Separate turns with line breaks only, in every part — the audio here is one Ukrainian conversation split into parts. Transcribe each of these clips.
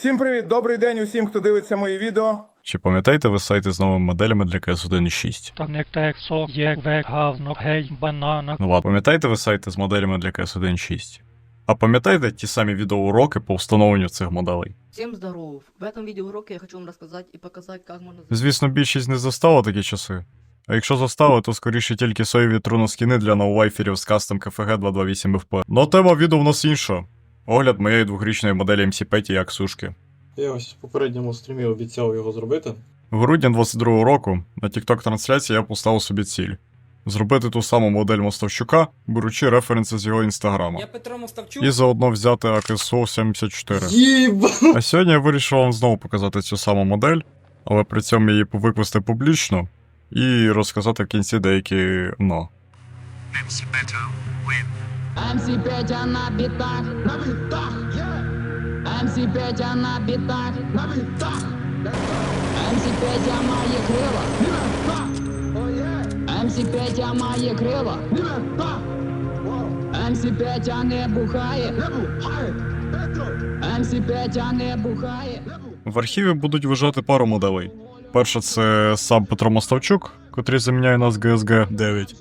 Всім привіт, добрий день усім, хто дивиться мої відео.
Чи пам'ятаєте ви сайти з новими моделями для CS 1.6?
Та не тексо, є век, гавно, гей, банана.
Ну ладно, пам'ятаєте ви сайти з моделями для CS 1.6? А пам'ятаєте ті самі відеоуроки по встановленню цих моделей?
Всем здоров! В этом видеоуроке я хочу вам рассказать и показать, как можно...
Звісно, більшість не застала такі часи. А якщо застали, то скоріше тільки соєві труноскіни для ноулайферів з кастом KFG 228 FP. Но тема відео в нас інша. Огляд моєї двохрічної моделі MC5 як сушки.
Я ось в попередньому стрімі обіцяв його зробити.
В грудні 22-го року на TikTok трансляції я поставив собі ціль. Зробити ту саму модель Мостовчука, беручи референси з його інстаграма.
Я Петро Мостовчук.
І заодно взяти АКСО 74.
Єба!
А сьогодні я вирішив вам знову показати цю саму модель, але при цьому її викласти публічно і розказати в кінці деякі но.
МС Петя на битах. На битах, МС Петя на битах. На битах. МС Петя має крила. МС Петя має крила. МС Петя не бухає. МС Петя не бухає.
В архіві будуть вважати пару моделей. Перша це сам Петро Мостовчук, котрий заміняє нас GSG 9.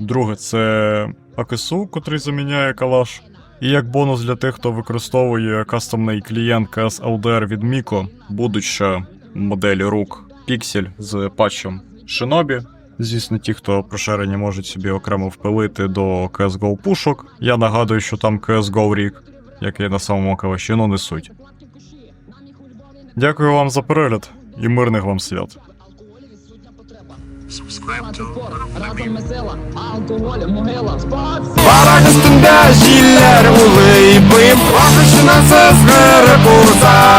Друге це АКСУ, котрий заміняє Калаш. І як бонус для тих, хто використовує кастомний клієнт KS LDR від Miko, будуть ще моделі рук Pixel з патчем Shinobi. Звісно, ті, хто прошарені, можуть собі окремо впилити до CSGO пушок. Я нагадую, що там CSGO рік, який на самому калаші, ну не суть. Дякую вам за перегляд і мирних вам свят.
Разом ми сила, алкоголь, могила,
вибим Лапиш на це з герекурса Є Нарйо